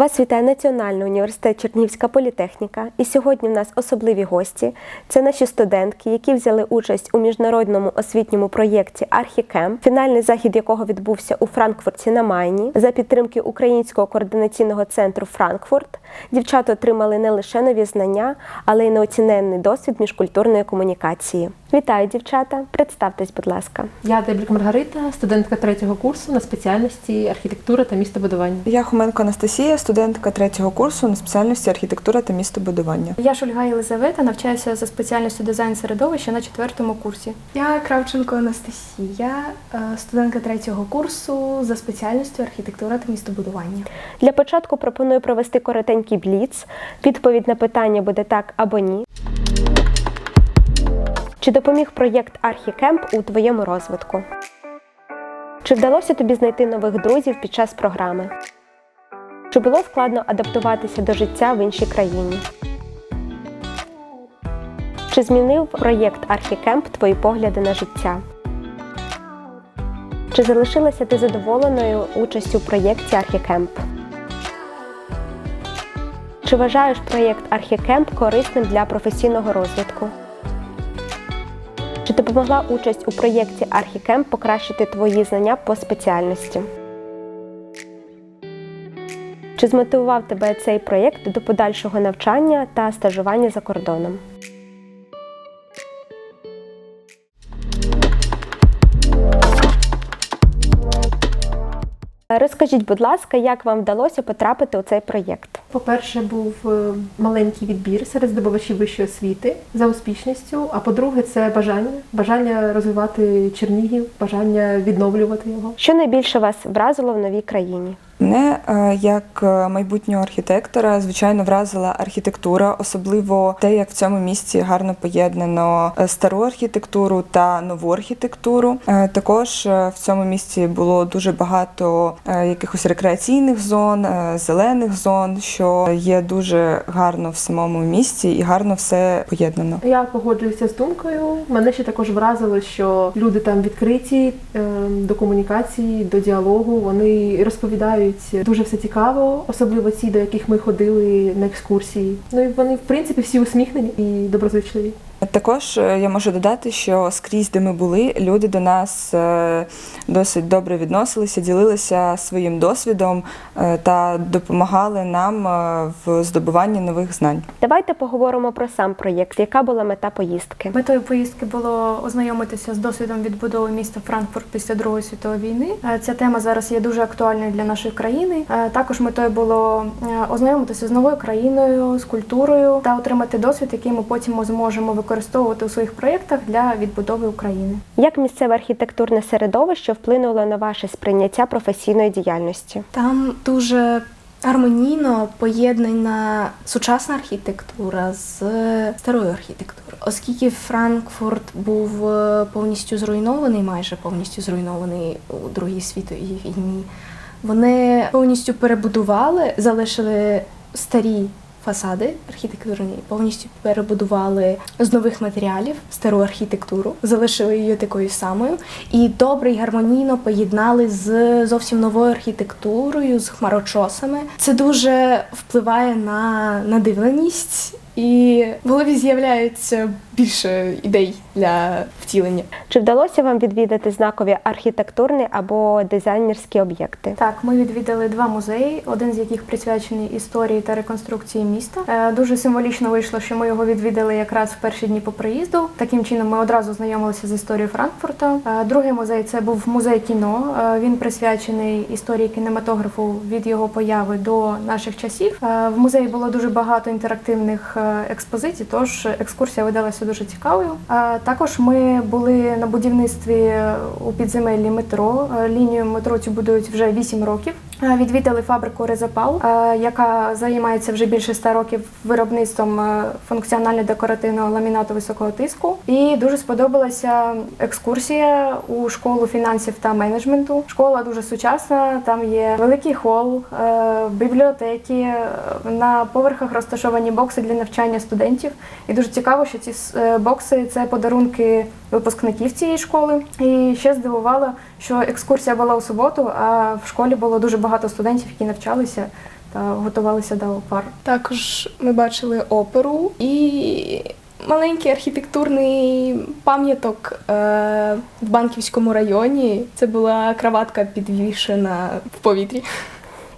Вас вітає Національний університет Чернігівська політехніка. І сьогодні в нас особливі гості. Це наші студентки, які взяли участь у міжнародному освітньому проєкті Архікемп, фінальний захід якого відбувся у Франкфурті на Майні. За підтримки Українського координаційного центру Франкфурт. Дівчата отримали не лише нові знання, але й неоціненний досвід міжкультурної комунікації. Вітаю, дівчата! Представтесь, будь ласка. Я Дебрік Маргарита, студентка третього курсу на спеціальності архітектура та містобудування. Я Хоменко Анастасія, студентка третього курсу на спеціальності архітектура та містобудування. Я Шульга Єлизавета, навчаюся за спеціальністю дизайн середовища на четвертому курсі. Я Кравченко Анастасія, е, студентка третього курсу за спеціальністю архітектура та містобудування. Для початку пропоную провести коротенький бліц. Відповідь на питання буде так або ні. Чи допоміг проєкт Архікемп у твоєму розвитку? Чи вдалося тобі знайти нових друзів під час програми? Чи було складно адаптуватися до життя в іншій країні? Чи змінив проєкт Архікемп твої погляди на життя? Чи залишилася ти задоволеною участю в проєкті Архікемп? Чи вважаєш проєкт Архікемп корисним для професійного розвитку? Допомогла участь у проєкті Архікемп покращити твої знання по спеціальності? Чи змотивував тебе цей проєкт до подальшого навчання та стажування за кордоном? Розкажіть, будь ласка, як вам вдалося потрапити у цей проєкт? По-перше, був е, маленький відбір серед здобувачів вищої освіти за успішністю. А по-друге, це бажання, бажання розвивати Чернігів, бажання відновлювати його. Що найбільше вас вразило в новій країні? Мене е, як е, майбутнього архітектора, звичайно, вразила архітектура, особливо те, як в цьому місці гарно поєднано е, стару архітектуру та нову архітектуру. Також в цьому місці було дуже багато якихось рекреаційних зон, зелених зон, що є дуже гарно в самому місці і гарно все поєднано. Я погоджуюся з думкою. Мене ще також вразило, що люди там відкриті е, до комунікації, до діалогу. Вони розповідають дуже все цікаво, особливо ці, до яких ми ходили на екскурсії. Ну і вони, в принципі, всі усміхнені і доброзичливі. Також е, я можу додати, що скрізь, де ми були, люди до нас е, досить добре відносилися, ділилися своїм досвідом е, та допомагали нам в здобуванні нових знань. Давайте поговоримо про сам проєкт. Яка була мета поїздки? Метою поїздки було ознайомитися з досвідом відбудови міста Франкфурт після Другої світової війни. Ця тема зараз є дуже актуальною для нашої країни. Також метою було ознайомитися з новою країною, з культурою та отримати досвід, який ми потім зможемо використовувати у своїх проєктах для відбудови України. Як місцеве архітектурне середовище вплинуло на ваше сприйняття професійної діяльності? Там дуже гармонійно поєднана сучасна архітектура з старою архітектурою, оскільки Франкфурт був е, повністю зруйнований, майже повністю зруйнований у Другій світовій війні. Вони повністю перебудували, залишили старі фасади архітектурні, повністю перебудували з нових матеріалів стару архітектуру, залишили її такою самою, і добре і гармонійно поєднали з зовсім новою архітектурою, з хмарочосами. Це дуже впливає на надивленість, і в голові з'являється більше ідей для втілення. Чи вдалося вам відвідати знакові архітектурні або дизайнерські об'єкти? Так, ми відвідали два музеї, один з яких присвячений історії та реконструкції міста. Е, Дуже символічно вийшло, що ми його відвідали якраз в перші дні по приїзду. Таким чином, ми одразу знайомилися з історією Франкфурта. Е, Другий музей це був музей кіно. Е, Він присвячений історії кінематографу від його появи до наших часів. В музеї було дуже багато інтерактивних експозицій, тож екскурсія видалася дуже цікавою. Також ми були на будівництві у підземеллі метро. Е, Лінію метро цю будують вже 8 років. Відвідали фабрику Резапал, е, яка займається вже більше 100 років виробництвом функціонально-декоративного ламінату високого тиску. І дуже сподобалася екскурсія у школу фінансів та менеджменту. Школа дуже сучасна. Там є великий хол, е, бібліотеки. е, На поверхах розташовані бокси для навчання студентів. І дуже цікаво, що ці е, бокси це подарунки випускників цієї школи. І ще здивувало, що екскурсія була у суботу, а в школі було дуже багато студентів, які навчалися. та готувалися до пар. Також ми бачили оперу і маленький архітектурний пам'яток е, в Банківському районі. Це була краватка підвішена в повітрі.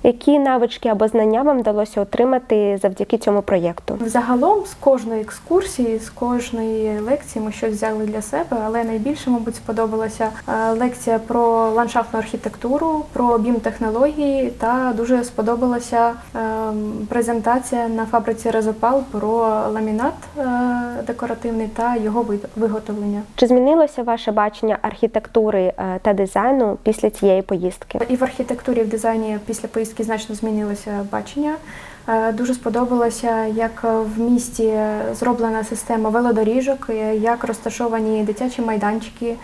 Які навички або знання вам вдалося отримати завдяки цьому проєкту? Загалом з кожної екскурсії, з кожної лекції ми щось взяли для себе, але найбільше, мабуть, сподобалася е, лекція про ландшафтну архітектуру, про бім-технології, та дуже сподобалася е, презентація на фабриці Резопал про ламінат е, декоративний та його виготовлення. Чи змінилося ваше бачення архітектури та дизайну після цієї поїздки? І в архітектурі, і в дизайні після поїздки значно змінилося бачення. Е, Дуже сподобалося, як в місті зроблена система велодоріжок, е, як розташовані дитячі майданчики,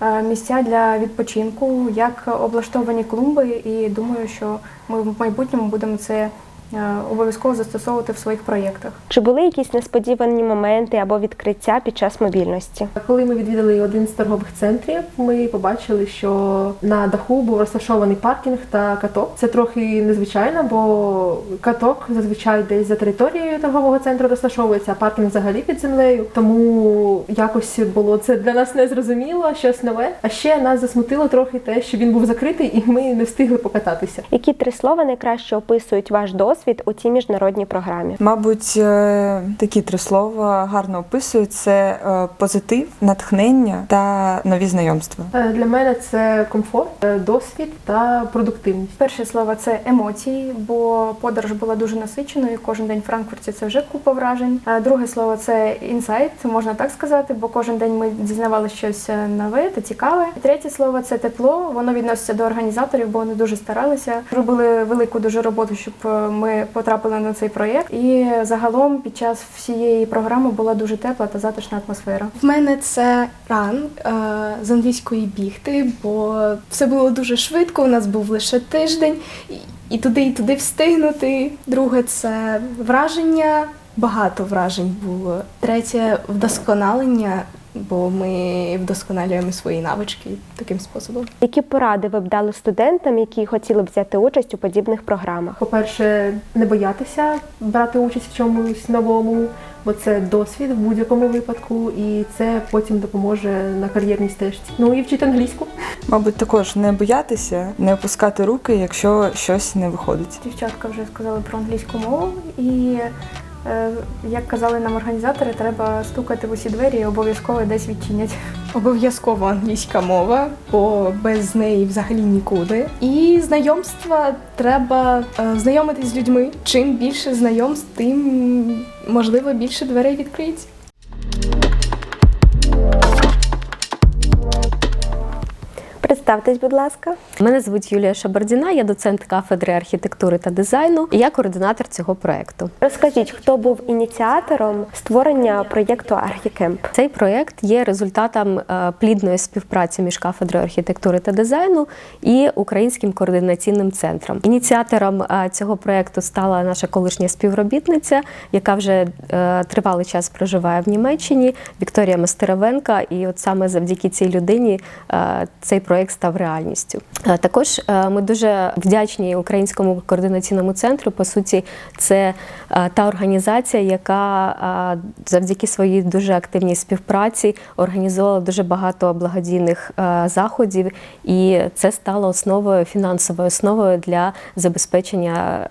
е, місця для відпочинку, як облаштовані клумби. І думаю, що ми в майбутньому будемо це обов'язково застосовувати в своїх проєктах. Чи були якісь несподівані моменти або відкриття під час мобільності? Коли ми відвідали один з торгових центрів, ми побачили, що на даху був розташований паркінг та каток. Це трохи незвичайно, бо каток зазвичай десь за територією торгового центру розташовується, а паркінг взагалі під землею. Тому якось було це для нас незрозуміло, щось нове. А ще нас засмутило трохи те, що він був закритий, і ми не встигли покататися. Які три слова найкраще описують ваш досвід у цій міжнародній програмі? Мабуть, е, такі три слова гарно описують це е, позитив, натхнення та нові знайомства. Е, Для мене це комфорт, досвід та продуктивність. Перше слово це емоції, бо подорож була дуже насиченою. Кожен день в Франкфурті це вже купа вражень. А Друге слово це інсайт, можна так сказати, бо кожен день ми дізнавалися щось нове та цікаве. Третє слово це тепло. Воно відноситься до організаторів, бо вони дуже старалися. Робили велику дуже роботу, щоб е, ми потрапили на цей проєкт. І загалом під час всієї програми була дуже тепла та затишна атмосфера. В мене це ран е, з англійської бігти, бо все було дуже швидко. У нас був лише тиждень, і, і туди, і туди встигнути. Друге це враження. Багато вражень було. Третє вдосконалення, бо ми вдосконалюємо свої навички таким способом. Які поради ви б дали студентам, які хотіли б взяти участь у подібних програмах? По-перше, не боятися брати участь в чомусь новому, бо це досвід в будь-якому випадку, і це потім допоможе на кар'єрній стежці. Ну і вчити англійську. Мабуть, також не боятися, не опускати руки, якщо щось не виходить. Дівчатка вже сказали про англійську мову, і як казали нам організатори, треба стукати в усі двері і обов'язково десь відчинять. Обов'язково англійська мова, бо без неї взагалі нікуди. І знайомства треба е, знайомитись з людьми. Чим більше знайомств, тим можливо більше дверей відкриється. Представтесь, будь ласка. Мене звуть Юлія Шабардіна, я доцент кафедри архітектури та дизайну. І я координатор цього проекту. Розкажіть, хто був ініціатором створення проєкту Архікемп? Цей проект є результатом е, плідної співпраці між кафедрою архітектури та дизайну і українським координаційним центром. Ініціатором е, цього проекту стала наша колишня співробітниця, яка вже е, тривалий час проживає в Німеччині, Вікторія Мастеровенка. І от саме завдяки цій людині цей проект став реальністю. Е, Також е, ми дуже вдячні українському координаційному центру. По суті, це е, та організація, яка завдяки своїй дуже активній співпраці організувала дуже багато благодійних заходів, і це стало основою фінансовою основою для забезпечення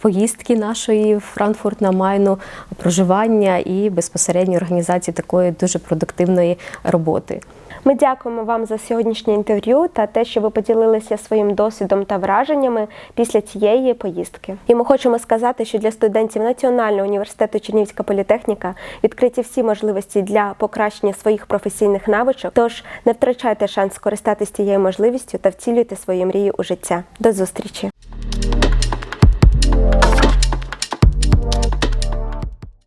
поїздки нашої в Франкфурт на Майну, проживання і безпосередньо організації такої дуже продуктивної роботи. Ми дякуємо вам за сьогоднішнє інтерв'ю та те, що ви поділилися своїм досвідом та враженнями після цієї поїздки. І ми хочемо сказати, що для студентів Національного університету Чернівська політехніка відкриті всі можливості для покращення своїх професійних навичок. Тож не втрачайте шанс скористатися цією можливістю та вцілюйте свої мрії у життя. До зустрічі!